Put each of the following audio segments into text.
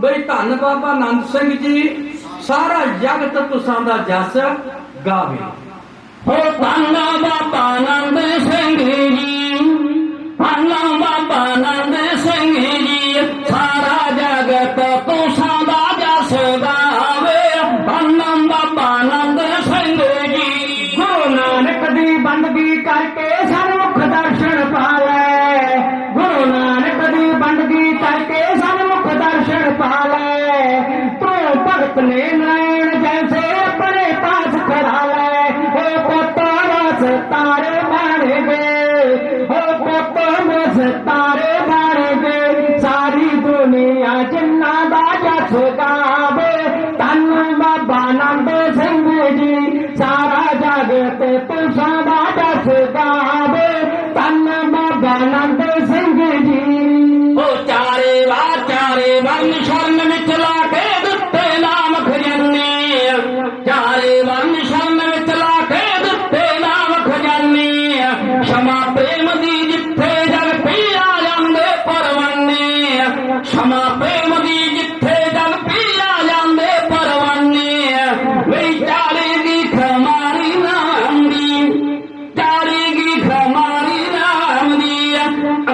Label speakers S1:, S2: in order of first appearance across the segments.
S1: ਬਈ ਧੰਨ ਬਾਬਾ ਆਨੰਦ ਸਿੰਘ ਜੀ। ਸਾਰਾ ਜਗਤ ਤੁਸਾਂ ਦਾ ਜਸ ਗਾਵੇ।
S2: ਹੋ ਧੰਨ ਬਾਬਾ ਆਨੰਦ ਸਿੰਘ ਜੀ। अपने नैन जैसे अपने पास खड़ा है। हो पपारा तारे मारे गए हो पपारा से तारे मारे गए सारी दुनिया जिन्ना बाजा छोटा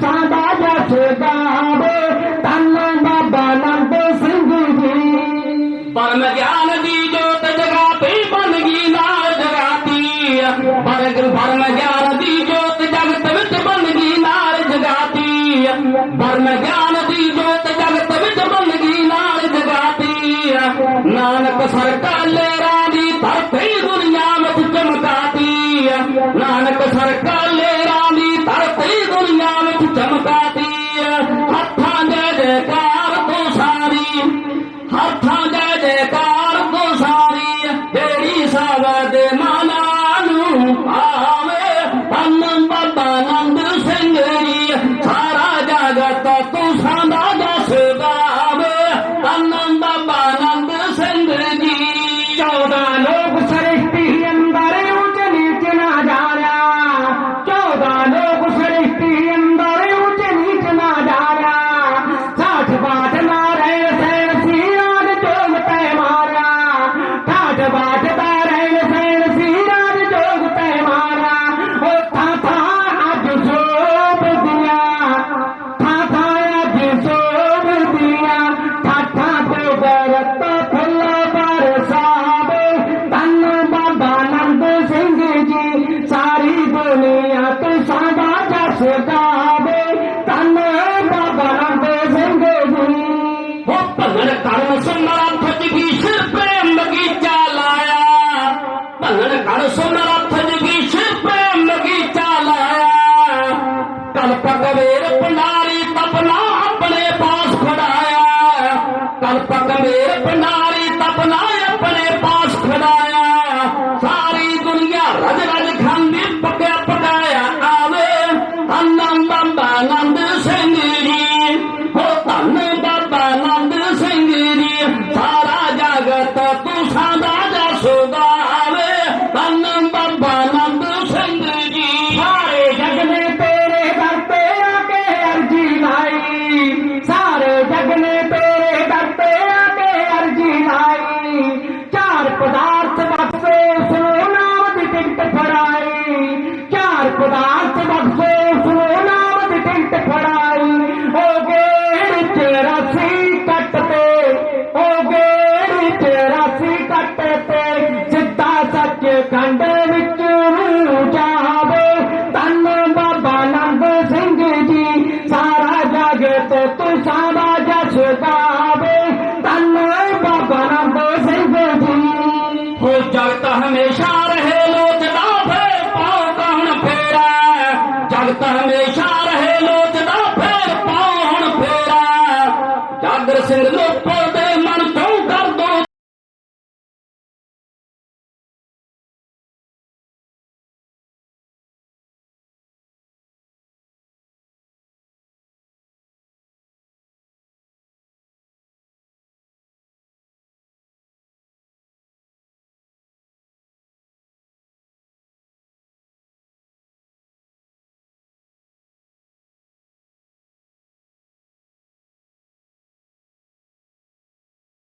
S2: ਸਾਡਾ
S3: ਜਸਦਾਬ ਧੰਨ ਬਾਬਾ ਨੰਦ ਸਿੰਘ ਜੀ
S2: ਪਰਮ ਗਿਆਨ ਦੀ ਜੋਤ ਜਗਾ ਪਈ ਬਨ ਗਈ ਨਾਲ ਜਗਾਤੀ। ਪਰਗ ਪਰਮ ਗਿਆਨ ਦੀ ਜੋਤ ਜਗਤ ਵਿੱਚ ਬਨ ਗਈ ਨਾਲ ਜਗਾਤੀ। ਪਰਮ ਗਿਆਨ ਦੀ ਜੋਤ ਜਗਤ ਵਿੱਚ ਬਨ ਗਈ ਨਾਲ ਜਗਾਤੀ। ਨਾਨਕ ਸਰਕਾਰ ਲੈ ને આપે સાદા Look.